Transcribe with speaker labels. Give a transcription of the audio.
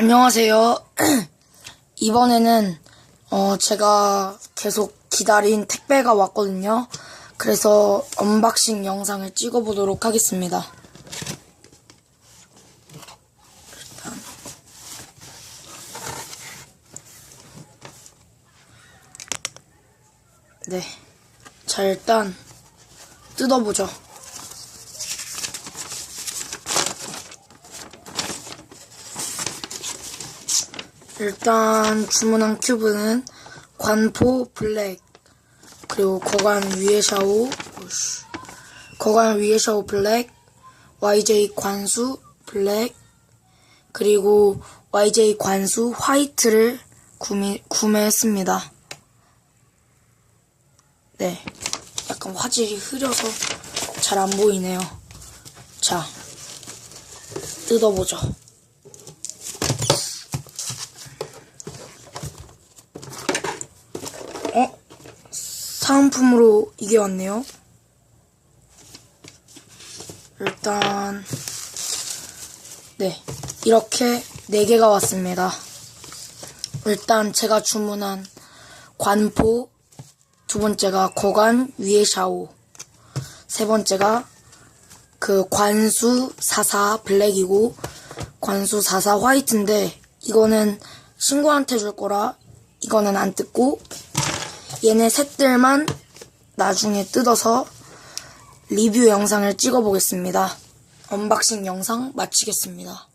Speaker 1: 안녕하세요. 이번에는 어 제가 계속 기다린 택배가 왔거든요. 그래서 언박싱 영상을 찍어보도록 하겠습니다. 일단 네. 자 일단 뜯어보죠. 일단 주문한 큐브는 관포 블랙 그리고 거관 위에 샤오. 거관 위에 샤오 블랙 YJ 관수 블랙 그리고 YJ 관수 화이트를 구매, 구매했습니다. 네. 약간 화질이 흐려서 잘 안 보이네요. 자, 뜯어보죠. 어? 사은품으로 이게 왔네요. 일단, 네. 이렇게 4개가 왔습니다. 일단 제가 주문한 관포, 두 번째가 거관 위에 샤오, 세 번째가 그 관수 44 블랙이고 관수 44 화이트인데 이거는 친구한테 줄 거라 이거는 안 뜯고 얘네 셋들만 나중에 뜯어서 리뷰 영상을 찍어 보겠습니다. 언박싱 영상 마치겠습니다.